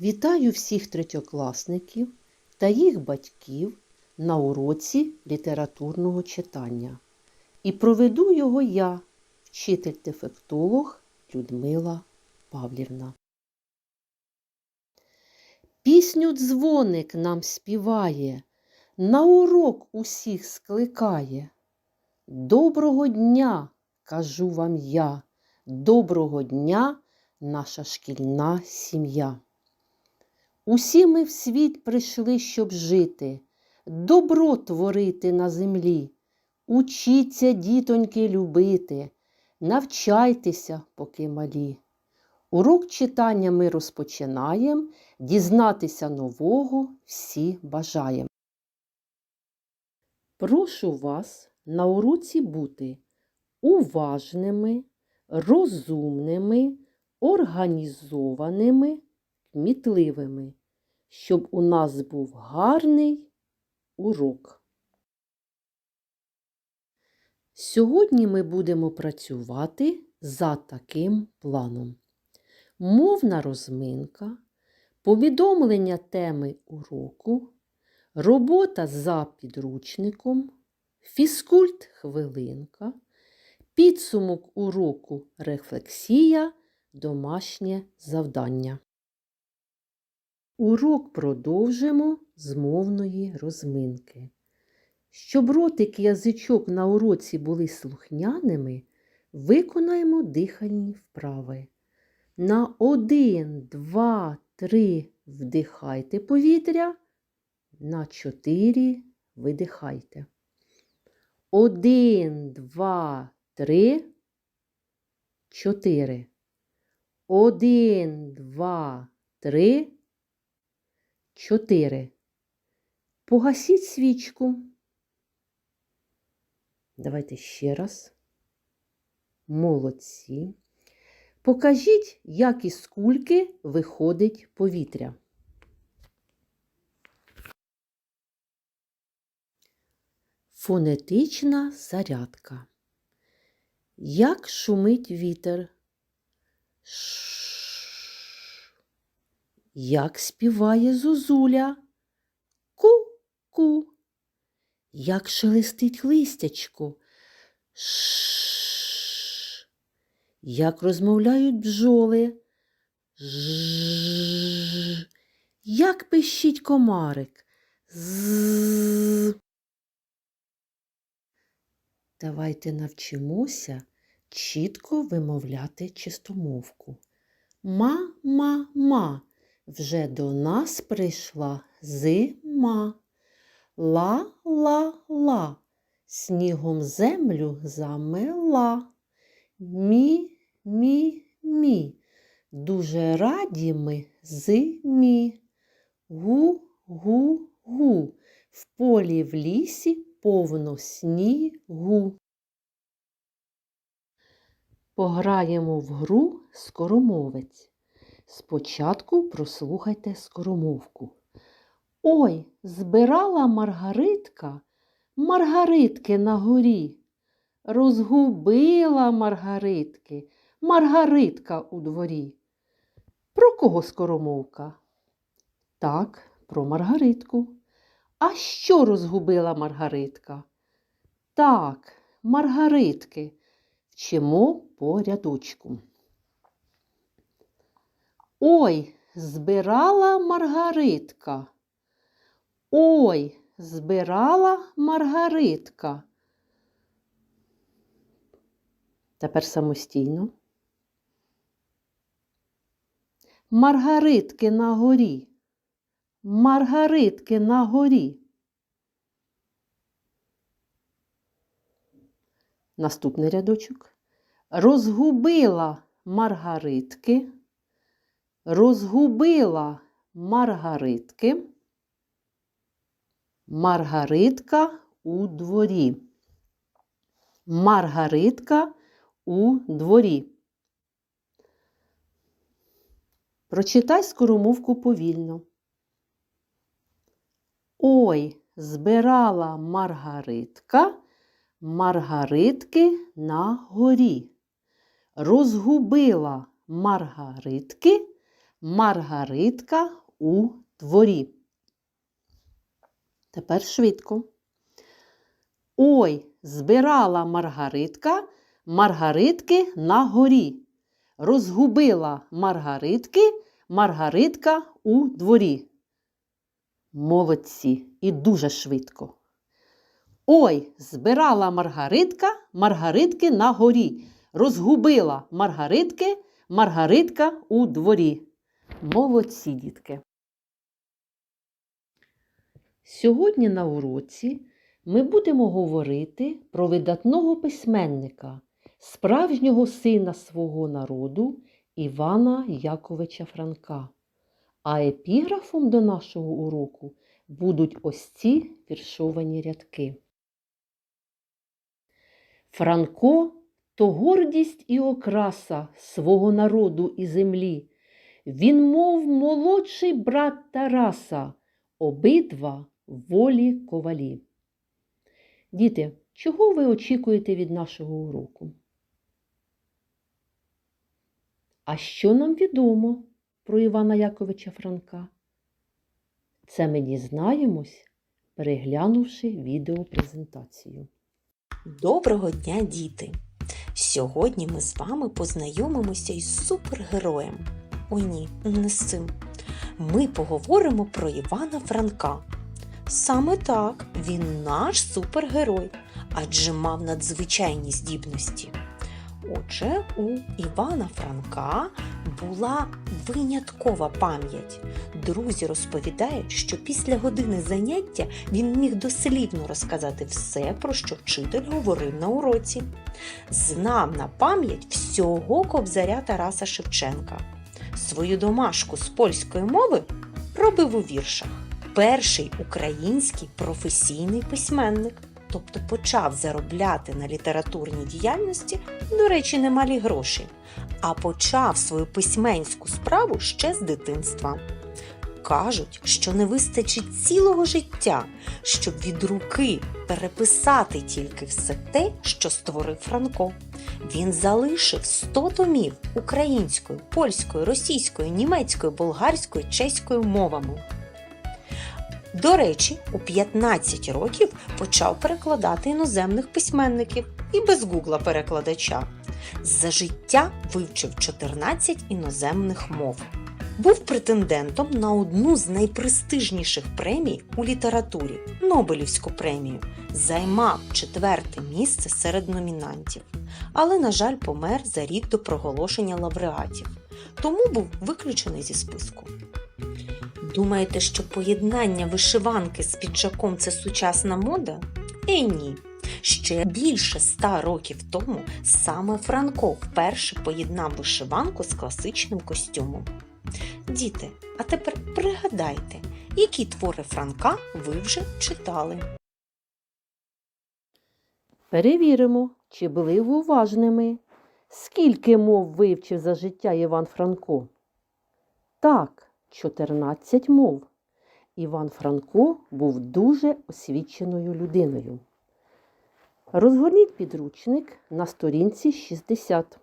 Вітаю всіх третьокласників та їх батьків на уроці літературного читання. І проведу його я, вчитель-дефектолог Людмила Павлівна. Пісню дзвоник нам співає, на урок усіх скликає. Доброго дня, кажу вам я, доброго дня, наша шкільна сім'я. Усі ми в світ прийшли, щоб жити, добро творити на землі. Учіться, дітоньки, любити, навчайтеся, поки малі. Урок читання ми розпочинаємо, дізнатися нового всі бажаємо. Прошу вас на уроці бути уважними, розумними, організованими, кмітливими, щоб у нас був гарний урок. Сьогодні ми будемо працювати за таким планом. Мовна розминка, повідомлення теми уроку, робота за підручником, фізкульт хвилинка, підсумок уроку рефлексія, домашнє завдання. Урок продовжимо з мовної розминки. Щоб ротик і язичок на уроці були слухняними, виконаємо дихальні вправи. На один, два, три вдихайте повітря, на чотири видихайте. Один, два, три, чотири. Один, два, три, чотири. Погасіть свічку. Давайте ще раз. Молодці. Покажіть, як із кульки виходить повітря. Фонетична зарядка. Як шумить вітер? Ш. Як співає зозуля? Ку-ку. Як шелестить листячко? Ш. Як розмовляють бджоли? Ж. Як пищить комарик? З. Давайте навчимося чітко вимовляти чистомовку. Ма-ма-ма. Вже до нас прийшла зима. Ла-ла-ла. Снігом землю замела. Мі-мі-мі. Дуже раді ми зимі. Гу-гу-гу. В полі в лісі повно снігу. Пограємо в гру скоромовець. Спочатку прослухайте скоромовку. Ой, збирала Маргаритка Маргаритки на горі. Розгубила Маргаритки, Маргаритка у дворі. Про кого скоромовка? Так, про Маргаритку. А що розгубила Маргаритка? Так, Маргаритки. Вчимо по рядочку. Ой, збирала Маргаритка. Ой, збирала Маргаритка. Тепер самостійно. Маргаритки на горі. Маргаритки на горі. Наступний рядочок. Розгубила Маргаритки. Розгубила Маргаритки. Маргаритка у дворі. Маргаритка у дворі. Прочитай скоромовку повільно. Ой, збирала Маргаритка Маргаритки на горі. Розгубила Маргаритки Маргаритка у дворі. Тепер швидко. Ой, збирала Маргаритка Маргаритки на горі. Розгубила Маргаритки Маргаритка у дворі. Молодці і дуже швидко. Ой, збирала Маргаритка Маргаритки на горі. Розгубила Маргаритки Маргаритка у дворі. Молодці, дітки. Сьогодні на уроці ми будемо говорити про видатного письменника, справжнього сина свого народу Івана Яковича Франка. А епіграфом до нашого уроку будуть ось ці віршовані рядки. Франко то гордість і окраса свого народу і землі. Він, мов молодший брат Тараса, обидва волі ковалі. Діти, чого ви очікуєте від нашого уроку? А що нам відомо про Івана Яковича Франка? Це ми дізнаємось, переглянувши відеопрезентацію. Доброго дня, діти! Сьогодні ми з вами познайомимося із супергероєм. О ні, не з цим. Ми поговоримо про Івана Франка. Саме так, він наш супергерой, адже мав надзвичайні здібності. Отже, у Івана Франка була виняткова пам'ять. Друзі розповідають, що після години заняття він міг дослівно розказати все, про що вчитель говорив на уроці. Знав на пам'ять всього кобзаря Тараса Шевченка. Свою домашку з польської мови робив у віршах. Перший український професійний письменник, тобто почав заробляти на літературній діяльності, до речі, немалі гроші, а почав свою письменську справу ще з дитинства. Кажуть, що не вистачить цілого життя, щоб від руки переписати тільки все те, що створив Франко. Він залишив 100 томів українською, польською, російською, німецькою, болгарською, чеською мовами. До речі, у 15 років почав перекладати іноземних письменників і без гугла перекладача. За життя вивчив 14 іноземних мов. Був претендентом на одну з найпрестижніших премій у літературі Нобелівську премію. Займав четверте місце серед номінантів, але, на жаль, помер за рік до проголошення лауреатів, тому був виключений зі списку. Думаєте, що поєднання вишиванки з піджаком це сучасна мода? Е, ні. Ще більше ста років тому саме Франко вперше поєднав вишиванку з класичним костюмом. Діти, а тепер пригадайте, які твори Франка ви вже читали. Перевіримо, чи були ви уважними. Скільки мов вивчив за життя Іван Франко? Так, 14 мов. Іван Франко був дуже освіченою людиною. Розгорніть підручник на сторінці 60.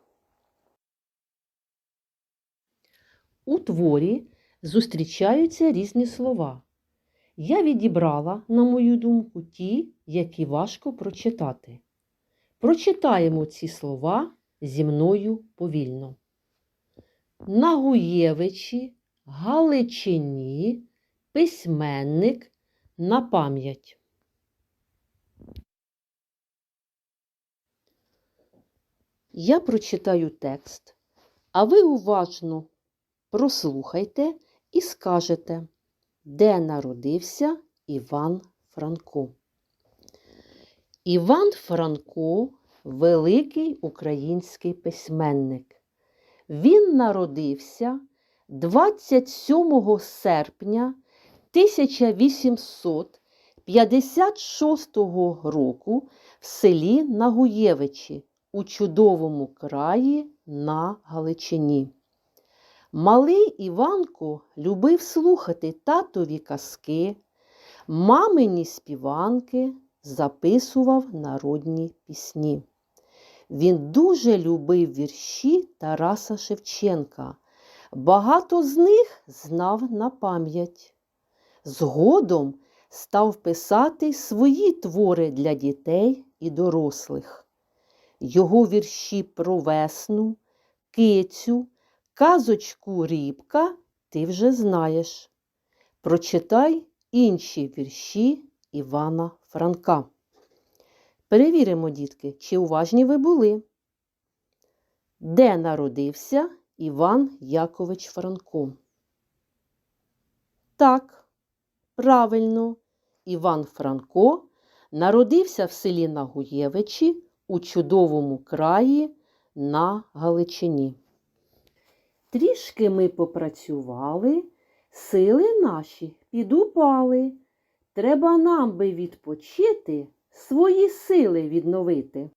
У творі зустрічаються різні слова. Я відібрала, на мою думку, ті, які важко прочитати. Прочитаємо ці слова зі мною повільно. Нагуєвичі, Галичині, письменник на пам'ять. Я прочитаю текст, а ви уважно прослухайте і скажете, де народився Іван Франко. Іван Франко великий український письменник. Він народився 27 серпня 1856 року в селі Нагуєвичі у чудовому краї на Галичині. Малий Іванко любив слухати татові казки, мамині співанки, записував народні пісні. Він дуже любив вірші Тараса Шевченка, Багато з них знав на пам'ять. Згодом став писати свої твори для дітей і дорослих. Його вірші про весну, кицю, казочку Рібка ти вже знаєш. Прочитай інші вірші Івана Франка. Перевіримо, дітки, чи уважні ви були. Де народився Іван Якович Франко? Так, правильно, Іван Франко народився в селі Нагуєвичі у чудовому краї на Галичині. Трішки ми попрацювали, сили наші підупали. Треба нам би відпочити, свої сили відновити.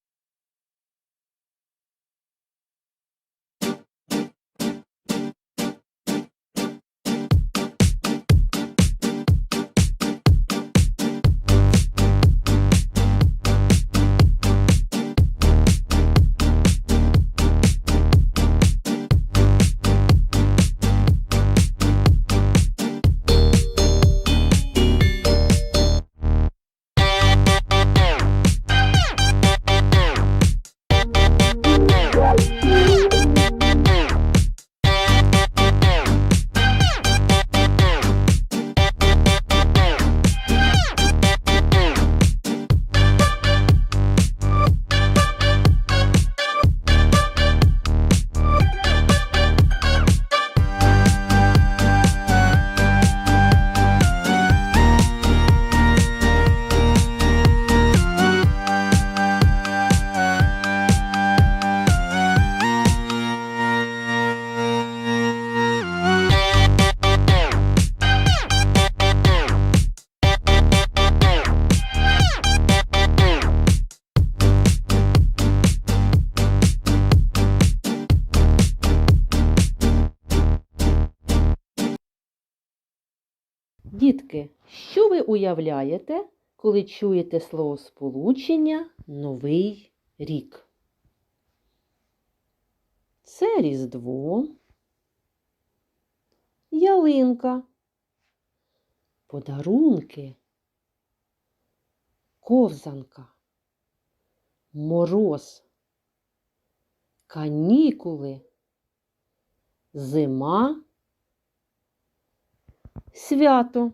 Дітки, що ви уявляєте, коли чуєте словосполучення Новий рік? Це Різдво, ялинка, подарунки, ковзанка, мороз, канікули, зима свято.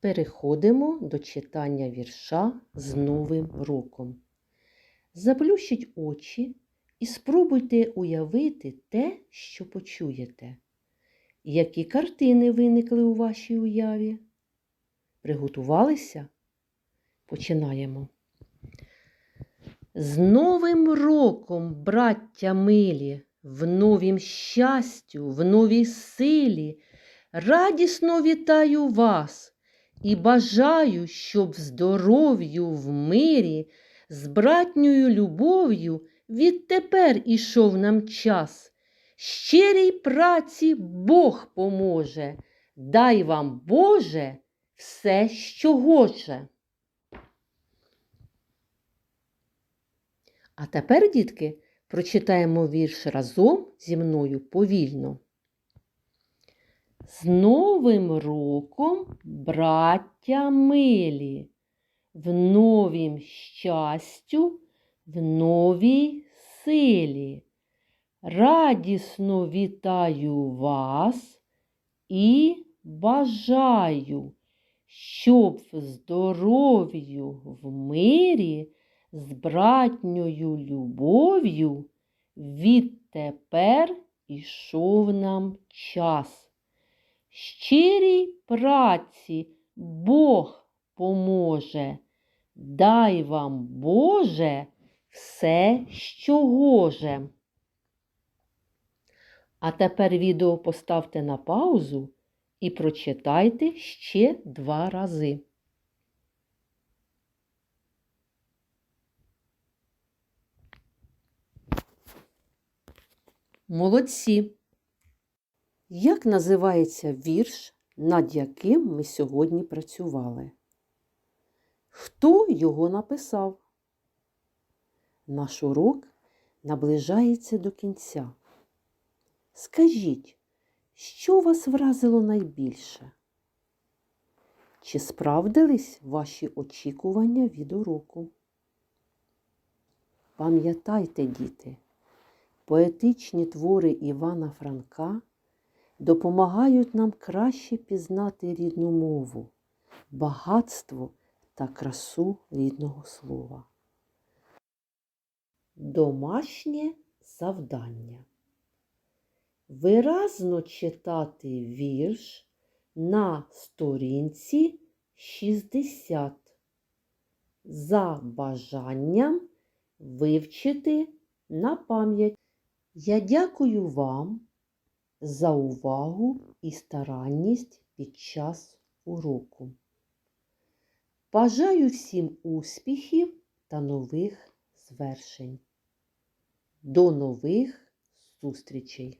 Переходимо до читання вірша з Новим роком. Заплющіть очі і спробуйте уявити те, що почуєте. Які картини виникли у вашій уяві? Приготувалися? Починаємо. З Новим роком, браття милі! в новім щастю, в новій силі. Радісно вітаю вас і бажаю, щоб в здоров'ю, в мирі, з братньою любов'ю відтепер ішов нам час. Щирій праці Бог поможе. Дай вам, Боже, все, що гоже. А тепер, дітки, Прочитаємо вірш разом зі мною повільно. З Новим роком, браття милі, в новім щастю, в новій силі. Радісно вітаю вас і бажаю, щоб в здоров'ю в мирі з братньою любов'ю відтепер ішов нам час. Щирій праці Бог поможе, дай вам, Боже, все, що гоже. А тепер відео поставте на паузу і прочитайте ще два рази. Молодці! Як називається вірш, над яким ми сьогодні працювали? Хто його написав? Наш урок наближається до кінця. Скажіть, що вас вразило найбільше? Чи справдились ваші очікування від уроку? Пам'ятайте, діти, поетичні твори Івана Франка допомагають нам краще пізнати рідну мову, багатство та красу рідного слова. Домашнє завдання. Виразно читати вірш на сторінці 60. За бажанням вивчити на пам'ять. Я дякую вам за увагу і старанність під час уроку. Бажаю всім успіхів та нових звершень. До нових зустрічей!